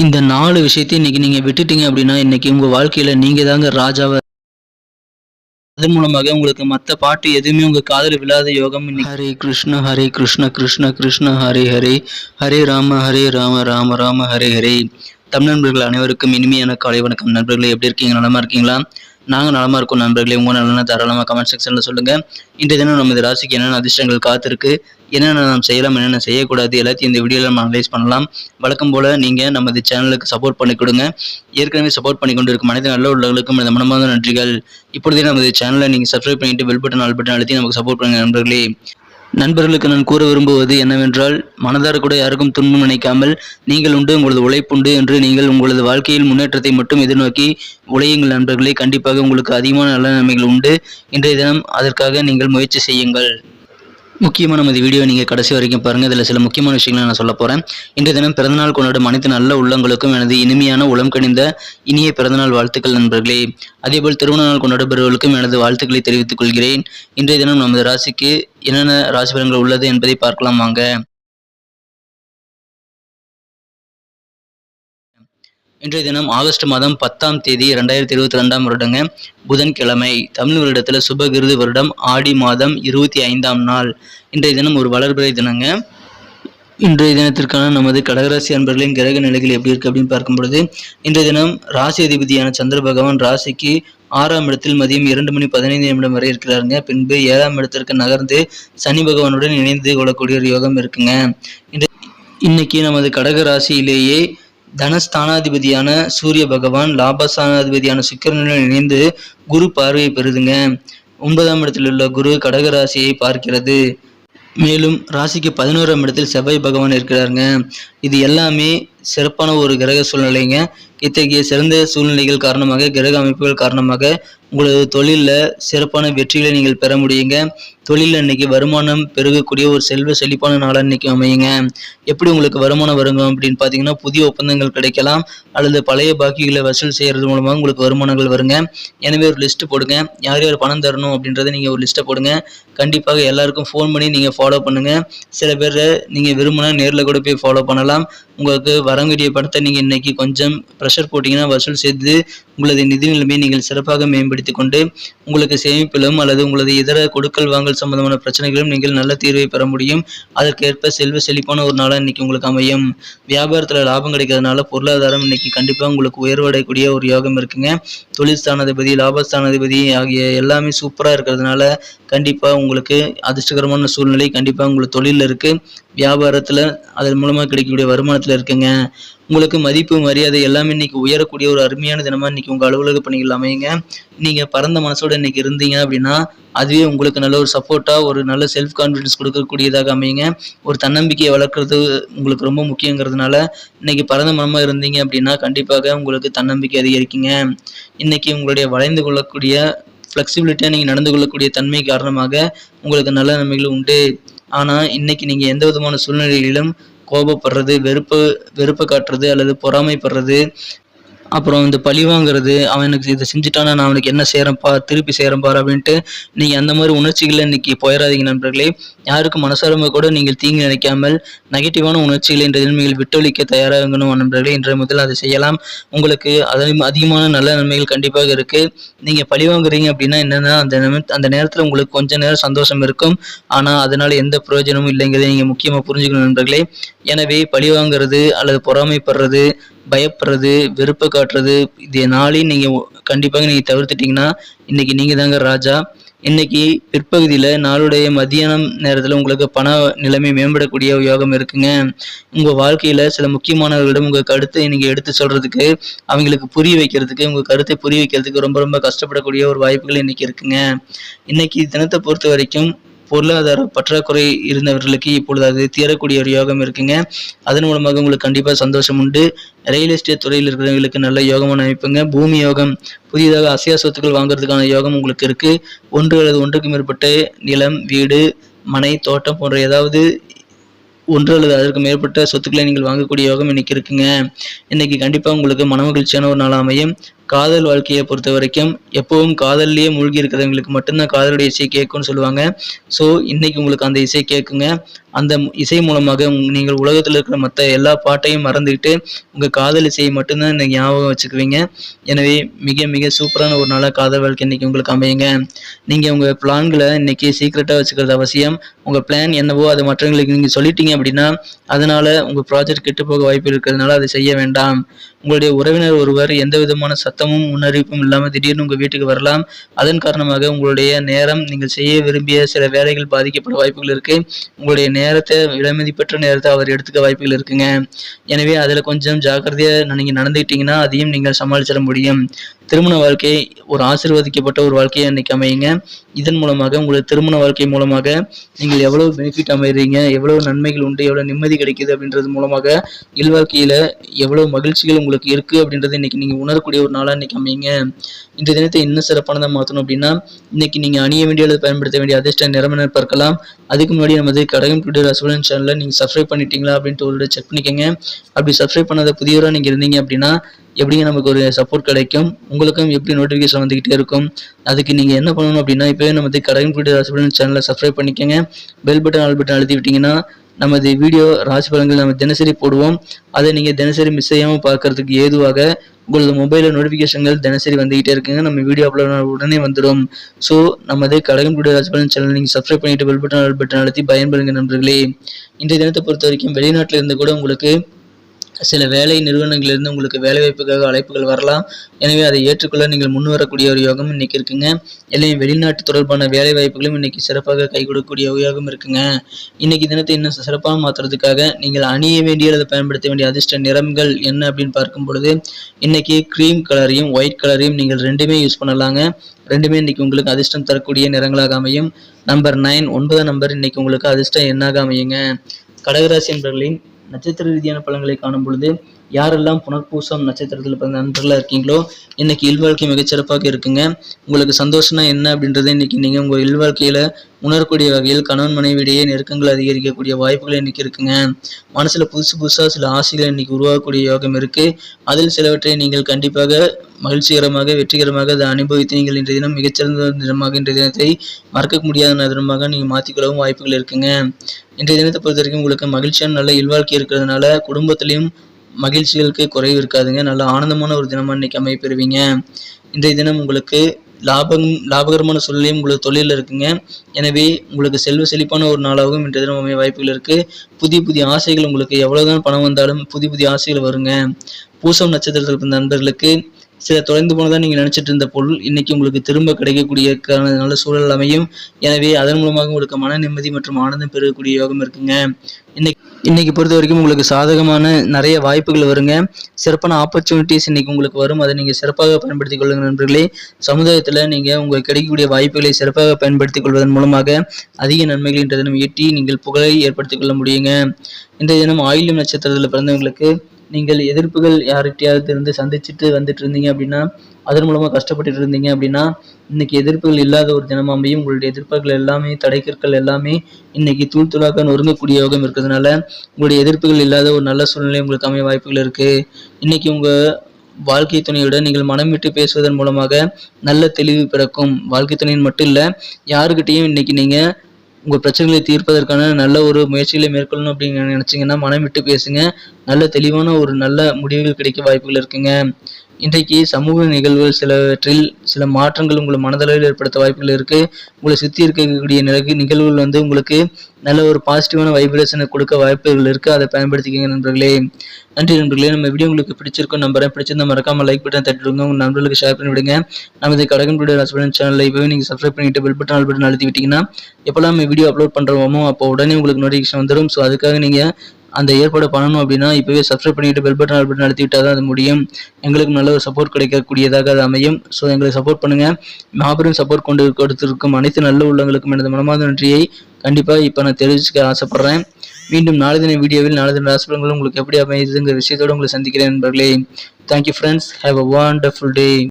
இந்த நாலு விஷயத்தையும் இன்னைக்கு நீங்க விட்டுட்டீங்க அப்படின்னா இன்னைக்கு உங்க வாழ்க்கையில நீங்க தாங்க ராஜாவை அது மூலமாக உங்களுக்கு மத்த பாட்டு எதுவுமே உங்க காதுல விழாத யோகம் ஹரே கிருஷ்ண ஹரே கிருஷ்ண கிருஷ்ண கிருஷ்ண ஹரே ஹரே. ஹரே ராம ஹரே ராம ராம ராம ஹரே ஹரே. தமிழ் நண்பர்கள் அனைவருக்கும் இனிமையான காலை வணக்கம். நண்பர்களே எப்படி இருக்கீங்க? நலமா இருக்கீங்களா? நாங்கள் நலமாக இருக்கோம் நண்பர்களே. உங்கள் நலனை தாராளமாக கமெண்ட் செக்ஷனில் சொல்லுங்கள் இன்றைய தினம் நமது ராசிக்கு என்னென்ன அதிர்ஷ்டங்கள் காத்திருக்கு என்னென்ன நாம் செய்யலாம் என்னென்ன செய்யக்கூடாது எல்லாத்தையும் இந்த வீடியோவில் நம்ம அனலைஸ் பண்ணலாம். வழக்கம் போல் நீங்கள் நமது சேனலுக்கு சப்போர்ட் பண்ணி கொடுங்க ஏற்கனவே சப்போர்ட் பண்ணி கொண்டு இருக்கும் அனைத்து நல்ல உள்ளவர்களுக்கும் இந்த மனமார்ந்த நன்றிகள். இப்பொழுதே நமது சேனலை நீங்கள் சப்ஸ்கிரைப் பண்ணிட்டு பெல் பட்டன் ஆல் பட்டன் அழுத்தி நமக்கு சப்போர்ட் பண்ணுங்கள் நண்பர்களே. நண்பர்களுக்கு நான் கூற விரும்புவது என்னவென்றால் மனதார கூட யாருக்கும் துன்பம் நினைக்காமல் நீங்கள் உண்டு உங்களது உழைப்புண்டு என்று நீங்கள் உங்களது வாழ்க்கையில் முன்னேற்றத்தை மட்டும் எதிர்நோக்கி உழையுங்கள் நண்பர்களே. கண்டிப்பாக உங்களுக்கு அதிகமான நல்ல நன்மைகள் உண்டு. இன்றைய தினம் அதற்காக நீங்கள் முயற்சி செய்யுங்கள். முக்கியமான நமது வீடியோ நீங்கள் கடைசி வரைக்கும் பாருங்கள் இதில் சில முக்கியமான விஷயங்களை நான் சொல்ல போகிறேன் இன்றைய தினம் பிறந்தநாள் கொண்டாடும் அனைத்து நல்ல உள்ளங்களுக்கும் எனது இனிமையான உளம் கணிந்த இனிய பிறந்தநாள் வாழ்த்துக்கள் நண்பர்களே. அதேபோல் திருமண நாள் கொண்டாடுபவர்களுக்கும் எனது வாழ்த்துக்களை தெரிவித்துக் கொள்கிறேன். இன்றைய தினம் நமது ராசிக்கு என்னென்ன ராசி பலன்கள் உள்ளது என்பதை பார்க்கலாம் வாங்க. இன்றைய தினம் ஆகஸ்ட் மாதம் பத்தாம் தேதி ரெண்டாயிரத்தி இருபத்தி ரெண்டாம் வருடங்க புதன்கிழமை. தமிழ் வருடத்தில் சுபகிருது வருடம் ஆடி மாதம் இருபத்தி ஐந்தாம் நாள். இன்றைய தினம் ஒரு வளர்பிறை தினங்க. இன்றைய தினத்திற்கான நமது கடகராசி அன்பர்களின் கிரக நிலைகள் எப்படி இருக்கு அப்படின்னு பார்க்கும் பொழுது இன்றைய தினம் ராசி அதிபதியான சந்திர பகவான் ராசிக்கு ஆறாம் இடத்தில் மதியம் இரண்டு மணி பதினைந்து நிமிடம் வரை இருக்கிறாருங்க. பின்பு ஏழாம் இடத்திற்கு நகர்ந்து சனி பகவானுடன் இணைந்து கொள்ளக்கூடிய ஒரு யோகம் இருக்குங்க. இன்றைக்கு இன்னைக்கு நமது கடக ராசியிலேயே தனஸ்தானாதிபதியான சூரிய பகவான் லாபஸ்தானாதிபதியான சுக்கிரனுடன் இணைந்து குரு பார்வையை பெறுதுங்க. ஒன்பதாம் இடத்தில் உள்ள குரு கடக ராசியை பார்க்கிறது. மேலும் ராசிக்கு பதினோராம் இடத்தில் செவ்வாய் பகவான் இருக்கிறாருங்க. இது எல்லாமே சிறப்பான ஒரு கிரக சூழ்நிலைங்க. இத்தகைய சிறந்த சூழ்நிலைகள் காரணமாக கிரக அமைப்புகள் காரணமாக உங்களது தொழிலில் சிறப்பான வெற்றிகளை நீங்கள் பெற முடியுங்க. தொழிலில் இன்னைக்கு வருமானம் பெருகக்கூடிய ஒரு செல்வ செழிப்பான நாளாக இன்னைக்கு அமையுங்க. எப்படி உங்களுக்கு வருமானம் வருங்க அப்படின்னு பார்த்தீங்கன்னா புதிய ஒப்பந்தங்கள் கிடைக்கலாம். அல்லது பழைய பாக்கிகளை வசூல் செய்கிறது மூலமாக உங்களுக்கு வருமானங்கள் வருங்க. எனவே ஒரு லிஸ்ட் போடுங்க. யார் யார் பணம் தரணும் அப்படின்றத நீங்கள் ஒரு லிஸ்ட்டை போடுங்க. கண்டிப்பாக எல்லாருக்கும் ஃபோன் பண்ணி நீங்கள் ஃபாலோ பண்ணுங்கள் சில பேர் நீங்கள் விரும்பினா நேரில் கூட போய் ஃபாலோ பண்ணலாம். உங்களுக்கு வர வேண்டிய பணத்தை நீங்கள் இன்னைக்கு கொஞ்சம் ப்ரெஷர் போட்டிங்கன்னா வசூல் செய்து உங்களது நிதி நிலைமையை நீங்கள் சிறப்பாக மேம்படுத்திக் கொண்டு உங்களுக்கு சேமிப்பிலும் அல்லது உங்களது இதர கொடுக்கல் வாங்கல் சம்பந்தமான பிரச்சனைகளும் நீங்கள் நல்ல தீர்வை பெற முடியும். அதற்கேற்ப செல்வ செழிப்பான ஒரு நாளாக இன்னைக்கு உங்களுக்கு அமையும். வியாபாரத்தில் லாபம் கிடைக்கிறதுனால பொருளாதாரம் இன்னைக்கு கண்டிப்பாக உங்களுக்கு உயர்வடையக்கூடிய ஒரு யோகம் இருக்குங்க. தொழில் ஸ்தானாதிபதி லாபஸ்தானாதிபதி ஆகிய எல்லாமே சூப்பராக இருக்கிறதுனால கண்டிப்பாக உங்களுக்கு அதிர்ஷ்டகரமான சூழ்நிலை கண்டிப்பாக உங்களுக்கு தொழிலில் இருக்குது வியாபாரத்தில் அதன் மூலமாக கிடைக்கக்கூடிய வருமானத்தில் இருக்குங்க. உங்களுக்கு மதிப்பு மரியாதை எல்லாமே இன்னைக்கு உயரக்கூடிய ஒரு அருமையான தினமாக இன்னைக்கு உங்கள் அலுவலக பணிகள் அமையுங்க. நீங்கள் பரந்த மனசோட இன்னைக்கு இருந்தீங்க அப்படின்னா அதுவே உங்களுக்கு நல்ல ஒரு சப்போர்ட்டாக ஒரு நல்ல செல்ஃப் கான்ஃபிடன்ஸ் கொடுக்கக்கூடியதாக அமையுங்க. ஒரு தன்னம்பிக்கையை வளர்க்குறது உங்களுக்கு ரொம்ப முக்கியங்கிறதுனால இன்னைக்கு பரந்த மனமாக இருந்தீங்க அப்படின்னா கண்டிப்பாக உங்களுக்கு தன்னம்பிக்கை அதிகரிக்குங்க. இன்னைக்கு உங்களுடைய வளைந்து கொள்ளக்கூடிய ஃப்ளெக்சிபிலிட்டியாக நீங்கள் நடந்து கொள்ளக்கூடிய தன்மை காரணமாக உங்களுக்கு நல்ல நன்மைகள் உண்டு. ஆனால் இன்னைக்கு நீங்கள் எந்த விதமான சூழ்நிலைகளிலும் கோபப்படுறது வெறுப்பு வெறுப்பு காட்டுறது அல்லது பொறாமைப்படுறது அப்புறம் இந்த பழி வாங்குறது அவன் எனக்கு இதை செஞ்சுட்டானா நான் அவனுக்கு என்ன செய்கிறேன்ப்பா திருப்பி செய்கிறேன் பார் அப்படின்ட்டு நீங்கள் அந்த மாதிரி உணர்ச்சிகளை இன்னைக்கு போயிடாதீங்க நண்பர்களே. யாருக்கும் மனசாரம்ப கூட நீங்கள் தீங்கு நினைக்காமல் நெகட்டிவான உணர்ச்சிகளை இன்றைய நீங்கள் விட்டொழிக்க தயாராகணும் நண்பர்களே. இன்றைய முதல் அதை செய்யலாம். உங்களுக்கு அதில் அதிகமான நல்ல நன்மைகள் கண்டிப்பாக இருக்குது நீங்கள் பழி வாங்குறீங்க அப்படின்னா என்னென்னா அந்த அந்த நேரத்தில் உங்களுக்கு கொஞ்ச நேரம் சந்தோஷம் இருக்கும். ஆனால் அதனால் எந்த பிரயோஜனமும் இல்லைங்கிறதை நீங்கள் முக்கியமாக புரிஞ்சுக்கணும் நண்பர்களே. எனவே பழி வாங்குறது அல்லது பொறாமைப்படுறது பயப்படுறது வெறுப்பை காட்டுறது இது நாளையும் நீங்கள் கண்டிப்பாக நீங்கள் தவிர்த்துட்டீங்கன்னா இன்றைக்கி நீங்கள் தாங்க ராஜா. இன்னைக்கு பிற்பகுதியில் நாளுடைய மத்தியானம் நேரத்தில் உங்களுக்கு பண நிலைமை மேம்படக்கூடிய யோகம் இருக்குங்க. உங்கள் வாழ்க்கையில் சில முக்கியமானவர்களிடம் உங்கள் கருத்தை நீங்கள் எடுத்து சொல்கிறதுக்கு அவங்களுக்கு புரிய வைக்கிறதுக்கு உங்கள் கருத்தை புரிய வைக்கிறதுக்கு ரொம்ப ரொம்ப கஷ்டப்படக்கூடிய ஒரு வாய்ப்புகள் இன்னைக்கு இருக்குங்க. இன்னைக்கு தினத்தை பொறுத்த வரைக்கும் பொருளாதார பற்றாக்குறை இருந்தவர்களுக்கு இப்பொழுது அது தீரக்கூடிய ஒரு யோகம் இருக்குங்க. அதன் மூலமாக உங்களுக்கு கண்டிப்பாக சந்தோஷம் உண்டு. ரியல் எஸ்டேட் துறையில் இருக்கிறவங்களுக்கு நல்ல யோகமான அமைப்புங்க. பூமி யோகம் புதிதாக அசையா சொத்துக்கள் வாங்குறதுக்கான யோகம் உங்களுக்கு இருக்கு. ஒன்று அல்லது ஒன்றுக்கு மேற்பட்ட நிலம் வீடு மனை தோட்டம் போன்ற ஏதாவது ஒன்று அல்லது அதற்கு மேற்பட்ட சொத்துக்களை நீங்கள் வாங்கக்கூடிய யோகம் இன்னைக்கு இருக்குங்க. இன்னைக்கு கண்டிப்பாக உங்களுக்கு மனமகிழ்ச்சியான ஒரு நாள் அமையும். காதல் வாழ்க்கையை பொறுத்த வரைக்கும் எப்பவும் காதல்லையே மூழ்கி இருக்கிறவங்களுக்கு மட்டும்தான் காதலுடைய இசை கேட்கும்னு சொல்லுவாங்க. ஸோ இன்னைக்கு உங்களுக்கு அந்த இசை கேட்குங்க. அந்த இசை மூலமாக நீங்கள் உலகத்தில் இருக்கிற மற்ற எல்லா பாட்டையும் மறந்துக்கிட்டு உங்கள் காதல் இசையை மட்டும்தான் நீங்கள் ஞாபகம் வச்சுக்குவீங்க. எனவே மிக மிக சூப்பரான ஒரு நாளாக காதல் வாழ்க்கை இன்னைக்கு உங்களுக்கு அமையுங்க. நீங்கள் உங்கள் பிளான்களை இன்றைக்கி சீக்ரெட்டாக வச்சுக்கிறது அவசியம். உங்கள் பிளான் என்னவோ அது மற்றவங்களுக்கு நீங்கள் சொல்லிட்டீங்க அப்படின்னா அதனால் உங்கள் ப்ராஜெக்ட் கெட்டு போக வாய்ப்பு இருக்கிறதுனால அதை செய்ய வேண்டாம். உங்களுடைய உறவினர் ஒருவர் எந்த விதமான சத்தமும் முன்னறிவிப்பும் இல்லாமல் திடீர்னு உங்கள் வீட்டுக்கு வரலாம். அதன் காரணமாக உங்களுடைய நேரம் நீங்கள் செய்ய விரும்பிய சில வேலைகள் பாதிக்கப்பட வாய்ப்புகள் இருக்குது உங்களுடைய நேரத்தை விலைமதிப்பற்ற நேரத்தை அவர் எடுத்துக்க வாய்ப்புகள் இருக்குங்க. எனவே அதில் கொஞ்சம் ஜாக்கிரதையாக நீங்கள் நடந்துக்கிட்டீங்கன்னா அதையும் நீங்கள் சமாளிச்சிட முடியும். திருமண வாழ்க்கை ஒரு ஆசீர்வதிக்கப்பட்ட ஒரு வாழ்க்கையை அன்னைக்கு அமையுங்க. இதன் மூலமாக உங்களது திருமண வாழ்க்கை மூலமாக நீங்கள் எவ்வளவு பெனிஃபிட் அமைகிறீங்க எவ்வளவு நன்மைகள் உண்டு எவ்வளவு நிம்மதி கிடைக்குது அப்படின்றது மூலமாக இல்வாழ்க்கையில எவ்வளவு மகிழ்ச்சிகள் உங்களுக்கு இருக்கு அப்படின்றது இன்னைக்கு நீங்க உணரக்கூடிய ஒரு நாளா இன்னைக்கு அமையுங்க. இந்த தினத்தை இன்னும் சிறப்பானதாக மாற்றணும் அப்படின்னா இன்னைக்கு நீங்க அணிய வேண்டிய அல்லது பயன்படுத்த வேண்டிய அதிர்ஷ்ட நிறமினர் பார்க்கலாம். அதுக்கு முன்னாடி நமது கடகம் டுடே ரசோலன் சேனலில் நீங்கள் சப்ஸ்கிரைப் பண்ணிட்டீங்களா அப்படின்ட்டு ஒரு செக் பண்ணிக்கோங்க. அப்படி சப்ஸ்கிரைப் பண்ணாத புதியவராக நீங்கள் இருந்தீங்க அப்படின்னா எப்படிங்க நமக்கு ஒரு சப்போர்ட் கிடைக்கும்? உங்களுக்கும் எப்படி நோட்டிஃபிகேஷன் வந்துக்கிட்டே இருக்கும்? அதுக்கு நீங்கள் என்ன பண்ணணும் அப்படின்னா இப்போவே நமது கடகம் டுடே ராசிபலன் சேனலை சப்ஸ்கிரைப் பண்ணிக்கோங்க. பெல் பட்டன் ஆல் பட்டன் அழுத்தி விட்டிங்கன்னா நமது வீடியோ ராசி பலன்கள் நம்ம தினசரி போடுவோம். அதை நீங்கள் தினசரி மிஸ் செய்யாமல் பார்க்கறதுக்கு ஏதுவாக உங்களது மொபைலில் நோட்டிஃபிகேஷன்கள் தினசரி வந்துகிட்டே இருக்குங்க. நம்ம வீடியோ அப்லோட் உடனே வந்துடும். ஸோ நமது கடகம் டுடே ராசி பலன் சேனல் நீங்கள் சப்ஸ்கிரைப் பண்ணிட்டு பெல் பட்டன் ஆல் பட்டன் அழுத்தி பயன்பெறுங்க நண்பர்களே. இன்றைய தினத்தை பொறுத்த வரைக்கும் வெளிநாட்டில் இருந்து கூட உங்களுக்கு சில வேலை நிறுவனங்களிலிருந்து உங்களுக்கு வேலைவாய்ப்புக்காக அழைப்புகள் வரலாம். எனவே அதை ஏற்றுக்கொள்ள நீங்கள் முன் வரக்கூடிய ஒரு யோகம் இன்னைக்கு இருக்குங்க. எல்லாம் வெளிநாட்டு தொடர்பான வேலை வாய்ப்புகளும் இன்னைக்கு சிறப்பாக கை கொடுக்கக்கூடிய யோகம் இருக்குங்க. இன்னைக்கு தினத்தை இன்னும் சிறப்பாக மாற்றுறதுக்காக நீங்கள் அணிய வேண்டிய அல்லது பயன்படுத்த வேண்டிய அதிர்ஷ்ட நிறங்கள் என்ன அப்படின்னு பார்க்கும் பொழுது இன்னைக்கு க்ரீம் கலரையும் ஒயிட் கலரையும் நீங்கள் ரெண்டுமே யூஸ் பண்ணலாங்க. ரெண்டுமே இன்னைக்கு உங்களுக்கு அதிர்ஷ்டம் தரக்கூடிய நிறங்களாக அமையும். நம்பர் நைன் ஒன்பதாம் நம்பர் இன்னைக்கு உங்களுக்கு அதிர்ஷ்டம் என்னாக அமையுங்க. கடகராசி என்பவர்களின் நட்சத்திர ரீதியான பலன்களை காணும் பொழுது யாரெல்லாம் புனர்பூசம் நட்சத்திரத்தில் பிறந்த நண்பர்களாக இருக்கீங்களோ இன்னைக்கு இல்வாழ்க்கை மிகச்சிறப்பாக இருக்குங்க. உங்களுக்கு சந்தோஷம்னா என்ன அப்படின்றத இன்னைக்கு நீங்கள் உங்கள் இல்வாழ்க்கையில் உணரக்கூடிய வகையில் கணவன் மனைவியிடையே நெருக்கங்கள் அதிகரிக்கக்கூடிய வாய்ப்புகள் இன்னைக்கு இருக்குங்க. மனசில் புதுசு புதுசாக சில ஆசைகள் இன்னைக்கு உருவாகக்கூடிய யோகம் இருக்குது அதில் சிலவற்றை நீங்கள் கண்டிப்பாக மகிழ்ச்சிகரமாக வெற்றிகரமாக அதை அனுபவித்து நீங்கள் இன்றைய தினம் மிகச்சிறந்த தினமாக இன்றைய தினத்தை மறக்க முடியாத தினமாக நீங்கள் மாற்றிக்கொள்ளவும் வாய்ப்புகள் இருக்குங்க. இன்றைய தினத்தை பொறுத்த வரைக்கும் உங்களுக்கு மகிழ்ச்சியான நல்ல இல்வாழ்க்கை இருக்கிறதுனால குடும்பத்திலையும் மகிழ்ச்சிகளுக்கு குறைவு இருக்காதுங்க. நல்ல ஆனந்தமான ஒரு தினமாக இன்னைக்கு அமைப்பெறுவீங்க இன்றைய தினம் உங்களுக்கு லாபம் லாபகரமான சூழ்நிலையும் உங்களுக்கு தொழிலில் இருக்குங்க. எனவே உங்களுக்கு செல்வ செழிப்பான ஒரு நாளாகவும் இன்றைய தினம் அமைய வாய்ப்புகள் இருக்குது புதிய புதிய ஆசைகள் உங்களுக்கு எவ்வளோதான் பணம் வந்தாலும் புதிய புதிய ஆசைகள் வருங்க. பூசம் நட்சத்திரத்தில் பிறந்த நண்பர்களுக்கு சில தொலைந்து போனதாக நீங்கள் நினச்சிட்டு இருந்த பொருள் இன்னைக்கு உங்களுக்கு திரும்ப கிடைக்கக்கூடிய நல்ல சூழல் அமையும். எனவே அதன் மூலமாக உங்களுக்கு மன நிம்மதி மற்றும் ஆனந்தம் பெறக்கூடிய யோகம் இருக்குங்க. இன்னைக்கு இன்னைக்கு பொறுத்த வரைக்கும் உங்களுக்கு சாதகமான நிறைய வாய்ப்புகள் வருங்க. சிறப்பான ஆப்பர்ச்சுனிட்டிஸ் இன்னைக்கு உங்களுக்கு வரும். அதை நீங்கள் சிறப்பாக பயன்படுத்திக் கொள்ளுங்க நண்பர்களே. சமுதாயத்தில் நீங்கள் உங்களுக்கு கிடைக்கக்கூடிய வாய்ப்புகளை சிறப்பாக பயன்படுத்திக் கொள்வதன் மூலமாக அதிக நன்மைகள் இன்றைய தினம் ஈட்டி நீங்கள் புகழை ஏற்படுத்திக் கொள்ள முடியுங்க. இன்றைய தினம் ஆயில்யம் நட்சத்திரத்தில் பிறந்தவங்களுக்கு நீங்கள் எதிர்ப்புகள் யார்கிட்டயாவது இருந்து சந்திச்சுட்டு வந்துட்டு இருந்தீங்க அப்படின்னா அதன் மூலமாக கஷ்டப்பட்டுட்டு இருந்தீங்க அப்படின்னா இன்னைக்கு எதிர்ப்புகள் இல்லாத ஒரு தினமாக அமையும் உங்களுடைய எதிர்ப்புகள் எல்லாமே தடைக்கற்கள் எல்லாமே இன்னைக்கு தூள் தூளாக நொறுங்கக்கூடிய யோகம் இருக்கிறதுனால உங்களுடைய எதிர்ப்புகள் இல்லாத ஒரு நல்ல சூழ்நிலை உங்களுக்கு அமைய வாய்ப்புகள் இருக்குது இன்னைக்கு உங்கள் வாழ்க்கை துணையுடன் நீங்கள் மனம் விட்டு பேசுவதன் மூலமாக நல்ல தெளிவு பிறக்கும். வாழ்க்கை துணையின் மட்டும் இல்லை யாருக்கிட்டேயும் இன்னைக்கு நீங்கள் உங்கள் பிரச்சனைகளை தீர்ப்பதற்கான நல்ல ஒரு முயற்சிகளை மேற்கொள்ளணும் அப்படின்னு நினச்சிங்கன்னா மனம் விட்டு பேசுங்க. நல்ல தெளிவான ஒரு நல்ல முடிவுகள் கிடைக்க வாய்ப்புகள் இருக்குங்க. இன்றைக்கு சமூக நிகழ்வுகள் சிலவற்றில் சில மாற்றங்கள் உங்கள் மனதளவில் ஏற்படுத்த வாய்ப்புகள் இருக்குது உங்களை சுற்றி இருக்கக்கூடிய நிலைக்கு நிகழ்வுகள் வந்து உங்களுக்கு நல்ல ஒரு பாசிட்டிவான வைப்ரேஷனை கொடுக்க வாய்ப்புகள் இருக்குது அதை பயன்படுத்திக்கங்க நண்பர்களே. நன்றி நண்பர்களே. நம்ம வீடியோ உங்களுக்கு பிடிச்சிருக்கும் நம்புறேன். பிடிச்சிருந்தா மறக்காமல் லைக் பட்டன் தட்டி உங்கள் நண்பர்களுக்கு ஷேர் பண்ணி விடுங்க. நமது கடகம் வீடியோ ஹஸ்பண்ட் சேனலை இப்போவே நீங்கள் சப்ஸ்கிரைப் பண்ணிட்டு பெல் பட்டன் ஆல் பட்டன் அழுத்தி விட்டீங்கன்னா எப்போல்லாம் நம்ம வீடியோ அப்லோட் பண்ணுறோமோ அப்போ உடனே உங்களுக்கு நோட்டிஃபிகேஷன் வந்துடும் ஸோ அதுக்காக நீங்கள் அந்த ஏற்பாடு பண்ணணும் அப்படின்னா இப்போவே சப்ஸ்கிரைப் பண்ணிட்டு பெல் பட்டன் பட்டன் அழுத்தி தான் அது முடியும். எங்களுக்கு நல்ல ஒரு சப்போர்ட் கிடைக்கக்கூடியதாக அது அமையும். ஸோ எங்களை சப்போர்ட் பண்ணுங்கள் மாபெரும் சப்போர்ட் கொண்டு கொடுத்திருக்கும் அனைத்து நல்ல உள்ளங்களுக்கும் எனது மனமார்ந்த நன்றியை கண்டிப்பாக இப்போ நான் தெரிவிச்சுக்க ஆசைப்பட்றேன். மீண்டும் நாளை தின வீடியோவில் நாளை தின ராசிபலங்களும் உங்களுக்கு எப்படி அமையுதுங்கிற விஷயத்தோடு உங்களை சந்திக்கிறேன் நண்பர்களே. Thank you friends have a wonderful day